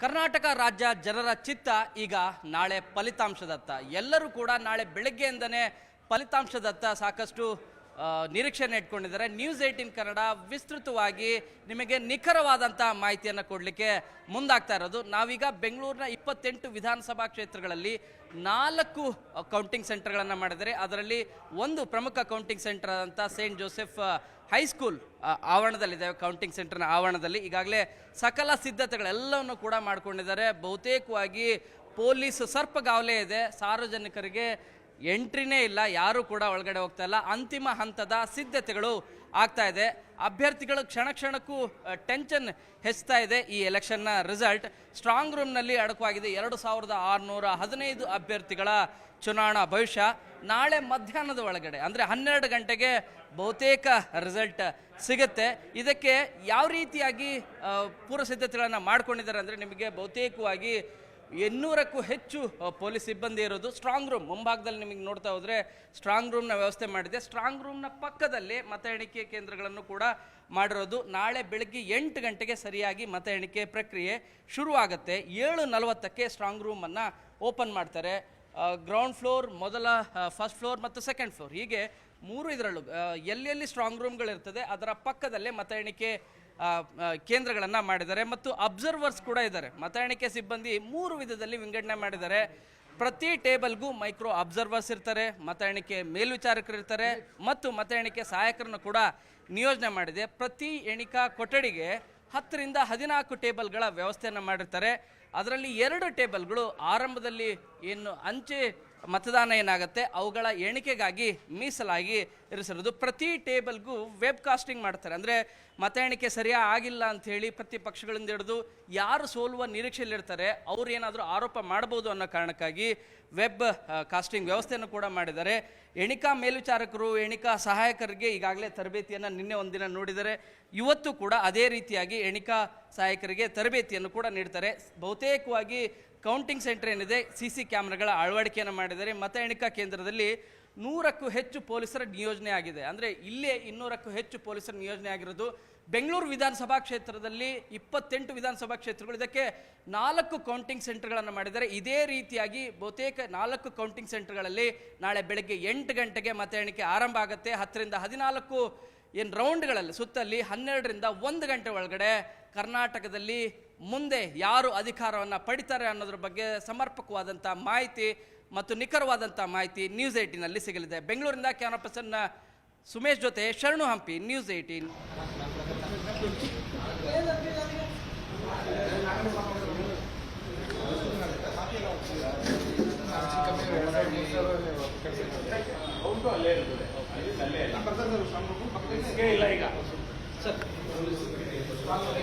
ಕರ್ನಾಟಕ ರಾಜ್ಯ ಜನರ ಚಿತ್ತ ಈಗ ನಾಳೆ ಫಲಿತಾಂಶದತ್ತ. ಎಲ್ಲರೂ ಕೂಡ ನಾಳೆ ಬೆಳಗ್ಗೆಯಿಂದನೇ ಫಲಿತಾಂಶದತ್ತ ಸಾಕಷ್ಟು ನಿರೀಕ್ಷೆಯನ್ನು ಇಟ್ಕೊಂಡಿದ್ದಾರೆ. ನ್ಯೂಸ್ ಏಯ್ಟೀನ್ ಕನ್ನಡ ವಿಸ್ತೃತವಾಗಿ ನಿಮಗೆ ನಿಖರವಾದಂಥ ಮಾಹಿತಿಯನ್ನು ಕೊಡಲಿಕ್ಕೆ ಮುಂದಾಗ್ತಾ ಇರೋದು. ನಾವೀಗ ಬೆಂಗಳೂರಿನ ಇಪ್ಪತ್ತೆಂಟು ವಿಧಾನಸಭಾ ಕ್ಷೇತ್ರಗಳಲ್ಲಿ ನಾಲ್ಕು ಕೌಂಟಿಂಗ್ ಸೆಂಟರ್ಗಳನ್ನು ಮಾಡಿದರೆ ಅದರಲ್ಲಿ ಒಂದು ಪ್ರಮುಖ ಕೌಂಟಿಂಗ್ ಸೆಂಟರ್ ಆದಂಥ ಸೇಂಟ್ ಜೋಸೆಫ್ ಹೈಸ್ಕೂಲ್ ಆವರಣದಲ್ಲಿದೆ. ಕೌಂಟಿಂಗ್ ಸೆಂಟರ್ನ ಆವರಣದಲ್ಲಿ ಈಗಾಗಲೇ ಸಕಲ ಸಿದ್ಧತೆಗಳೆಲ್ಲವನ್ನು ಕೂಡ ಮಾಡ್ಕೊಂಡಿದ್ದಾರೆ. ಬಹುತೇಕವಾಗಿ ಪೊಲೀಸ್ ಸರ್ಪಗಾವಲೇ ಇದೆ. ಸಾರ್ವಜನಿಕರಿಗೆ ಎಂಟ್ರಿನೇ ಇಲ್ಲ, ಯಾರು ಕೂಡ ಒಳಗಡೆ ಹೋಗ್ತಾ ಇಲ್ಲ. ಅಂತಿಮ ಹಂತದ ಸಿದ್ಧತೆಗಳು ಆಗ್ತಾ ಇದೆ. ಅಭ್ಯರ್ಥಿಗಳು ಕ್ಷಣ ಕ್ಷಣಕ್ಕೂ ಟೆನ್ಷನ್ ಹೆಚ್ಚುತ್ತಾ ಇದೆ ಈ ಎಲೆಕ್ಷನ್ನ ರಿಸಲ್ಟ್ ಸ್ಟ್ರಾಂಗ್ ರೂಮ್ನಲ್ಲಿ ಅಡಕವಾಗಿದೆ ಎರಡು ಸಾವಿರದ ಆರುನೂರ ಹದಿನೈದು ಅಭ್ಯರ್ಥಿಗಳ ಚುನಾವಣಾ ಭವಿಷ್ಯ. ನಾಳೆ ಮಧ್ಯಾಹ್ನದ ಒಳಗಡೆ, ಅಂದರೆ ಹನ್ನೆರಡು ಗಂಟೆಗೆ ಬಹುತೇಕ ರಿಸಲ್ಟ್ ಸಿಗುತ್ತೆ. ಇದಕ್ಕೆ ಯಾವ ರೀತಿಯಾಗಿ ಪೂರ್ವ ಸಿದ್ಧತೆಗಳನ್ನು ಮಾಡ್ಕೊಂಡಿದ್ದಾರೆ ಅಂದರೆ ನಿಮಗೆ ಬಹುತೇಕವಾಗಿ ಎನ್ನೂರಕ್ಕೂ ಹೆಚ್ಚು ಪೊಲೀಸ್ ಸಿಬ್ಬಂದಿ ಇರೋದು. ಸ್ಟ್ರಾಂಗ್ ರೂಮ್ ಮುಂಭಾಗದಲ್ಲಿ ನಿಮಗೆ ನೋಡ್ತಾ ಹೋದರೆ ಸ್ಟ್ರಾಂಗ್ ರೂಮ್ನ ವ್ಯವಸ್ಥೆ ಮಾಡಿದೆ. ಸ್ಟ್ರಾಂಗ್ ರೂಮ್ನ ಪಕ್ಕದಲ್ಲಿ ಮತ ಎಣಿಕೆ ಕೇಂದ್ರಗಳನ್ನು ಕೂಡ ಮಾಡಿರೋದು. ನಾಳೆ ಬೆಳಗ್ಗೆ ಎಂಟು ಗಂಟೆಗೆ ಸರಿಯಾಗಿ ಮತ ಎಣಿಕೆ ಪ್ರಕ್ರಿಯೆ ಶುರುವಾಗುತ್ತೆ. ಏಳು ನಲವತ್ತಕ್ಕೆ ಸ್ಟ್ರಾಂಗ್ ರೂಮನ್ನು ಓಪನ್ ಮಾಡ್ತಾರೆ. ಗ್ರೌಂಡ್ ಫ್ಲೋರ್ ಮೊದಲ ಫಸ್ಟ್ ಫ್ಲೋರ್ ಮತ್ತು ಸೆಕೆಂಡ್ ಫ್ಲೋರ್ ಹೀಗೆ ಮೂರು ಇದರಲ್ಲೂ ಎಲ್ಲೆಲ್ಲಿ ಸ್ಟ್ರಾಂಗ್ ರೂಮ್ಗಳಿರ್ತದೆ ಅದರ ಪಕ್ಕದಲ್ಲೇ ಮತ ಎಣಿಕೆ ಕೇಂದ್ರಗಳನ್ನು ಮಾಡಿದ್ದಾರೆ ಮತ್ತು ಅಬ್ಸರ್ವರ್ಸ್ ಕೂಡ ಇದ್ದಾರೆ. ಮತ ಎಣಿಕೆ ಸಿಬ್ಬಂದಿ ಮೂರು ವಿಧದಲ್ಲಿ ವಿಂಗಡಣೆ ಮಾಡಿದ್ದಾರೆ. ಪ್ರತಿ ಟೇಬಲ್ಗೂ ಮೈಕ್ರೋ ಅಬ್ಸರ್ವರ್ಸ್ ಇರ್ತಾರೆ ಮತ ಎಣಿಕೆ ಮೇಲ್ವಿಚಾರಕರು ಇರ್ತಾರೆ ಮತ್ತು ಮತ ಎಣಿಕೆ ಸಹಾಯಕರನ್ನು ಕೂಡ ನಿಯೋಜನೆ ಮಾಡಿದೆ. ಪ್ರತಿ ಎಣಿಕಾ ಕೊಠಡಿಗೆ ಹತ್ತರಿಂದ ಹದಿನಾಲ್ಕು ಟೇಬಲ್ಗಳ ವ್ಯವಸ್ಥೆಯನ್ನು ಮಾಡಿರ್ತಾರೆ. ಅದರಲ್ಲಿ ಎರಡು ಟೇಬಲ್ಗಳು. ಆರಂಭದಲ್ಲಿ ಏನು ಅಂಚೆ ಮತದಾನ ಏನಾಗುತ್ತೆ, ಅವುಗಳ ಎಣಿಕೆಗಾಗಿ ಮೀಸಲಾಗಿ ಇರಿಸಿರೋದು. ಪ್ರತಿ ಟೇಬಲ್ಗೂ ವೆಬ್ ಕಾಸ್ಟಿಂಗ್ ಮಾಡ್ತಾರೆ. ಅಂದರೆ ಮತ ಎಣಿಕೆ ಸರಿಯಾಗಿ ಆಗಿಲ್ಲ ಅಂಥೇಳಿ ಪ್ರತಿ ಪಕ್ಷಗಳಿಂದ ಹಿಡಿದು ಯಾರು ಸೋಲುವ ನಿರೀಕ್ಷೆಯಲ್ಲಿರ್ತಾರೆ, ಅವ್ರು ಏನಾದರೂ ಆರೋಪ ಮಾಡ್ಬೋದು ಅನ್ನೋ ಕಾರಣಕ್ಕಾಗಿ ವೆಬ್ ಕಾಸ್ಟಿಂಗ್ ವ್ಯವಸ್ಥೆಯನ್ನು ಕೂಡ ಮಾಡಿದ್ದಾರೆ. ಎಣಿಕಾ ಮೇಲ್ವಿಚಾರಕರು, ಎಣಿಕಾ ಸಹಾಯಕರಿಗೆ ಈಗಾಗಲೇ ತರಬೇತಿಯನ್ನು ನಿನ್ನೆ ಒಂದಿನ ನೋಡಿದರೆ, ಇವತ್ತು ಕೂಡ ಅದೇ ರೀತಿಯಾಗಿ ಎಣಿಕಾ ಸಹಾಯಕರಿಗೆ ತರಬೇತಿಯನ್ನು ಕೂಡ ನೀಡ್ತಾರೆ. ಬಹುತೇಕವಾಗಿ ಕೌಂಟಿಂಗ್ ಸೆಂಟರ್ ಏನಿದೆ ಸಿ ಸಿ ಕ್ಯಾಮ್ರಾಗಳ ಅಳವಡಿಕೆಯನ್ನು ಮಾಡಿದ್ದಾರೆ. ಮತ ಎಣಿಕಾ ಕೇಂದ್ರದಲ್ಲಿ ನೂರಕ್ಕೂ ಹೆಚ್ಚು ಪೊಲೀಸರ ನಿಯೋಜನೆ ಆಗಿದೆ. ಅಂದರೆ ಇಲ್ಲೇ ಇನ್ನೂರಕ್ಕೂ ಹೆಚ್ಚು ಪೊಲೀಸರ ನಿಯೋಜನೆ ಆಗಿರೋದು ಬೆಂಗಳೂರು ವಿಧಾನಸಭಾ ಕ್ಷೇತ್ರದಲ್ಲಿ ಇಪ್ಪತ್ತೆಂಟು ವಿಧಾನಸಭಾ ಕ್ಷೇತ್ರಗಳು. ಇದಕ್ಕೆ ನಾಲ್ಕು ಕೌಂಟಿಂಗ್ ಸೆಂಟರ್ಗಳನ್ನು ಮಾಡಿದ್ದಾರೆ. ಇದೇ ರೀತಿಯಾಗಿ ಬಹುತೇಕ ನಾಲ್ಕು ಕೌಂಟಿಂಗ್ ಸೆಂಟರ್ಗಳಲ್ಲಿ ನಾಳೆ ಬೆಳಗ್ಗೆ ಎಂಟು ಗಂಟೆಗೆ ಮತ ಎಣಿಕೆ ಆರಂಭ ಆಗುತ್ತೆ. ಹತ್ತರಿಂದ ಹದಿನಾಲ್ಕು ಏನು ರೌಂಡ್ಗಳಲ್ಲಿ ಸುತ್ತಲ್ಲಿ ಹನ್ನೆರಡರಿಂದ ಒಂದು ಗಂಟೆ ಒಳಗಡೆ ಕರ್ನಾಟಕದಲ್ಲಿ ಮುಂದೆ ಯಾರು ಅಧಿಕಾರವನ್ನು ಪಡಿತಾರೆ ಅನ್ನೋದ್ರ ಬಗ್ಗೆ ಸಮರ್ಪಕವಾದಂಥ ಮಾಹಿತಿ ಮತ್ತು ನಿಖರವಾದಂಥ ಮಾಹಿತಿ ನ್ಯೂಸ್ ಏಯ್ಟೀನಲ್ಲಿ ಸಿಗಲಿದೆ. ಬೆಂಗಳೂರಿಂದ ಕ್ಯಾಮರಾ ಪರ್ಸನ್ ಸುಮೇಶ್ ಜೊತೆ ಶರಣು ಹಂಪಿ ನ್ಯೂಸ್ ಏಯ್ಟೀನ್ ಇಲ್ಲ ಈಗ ಸರ್ Gracias.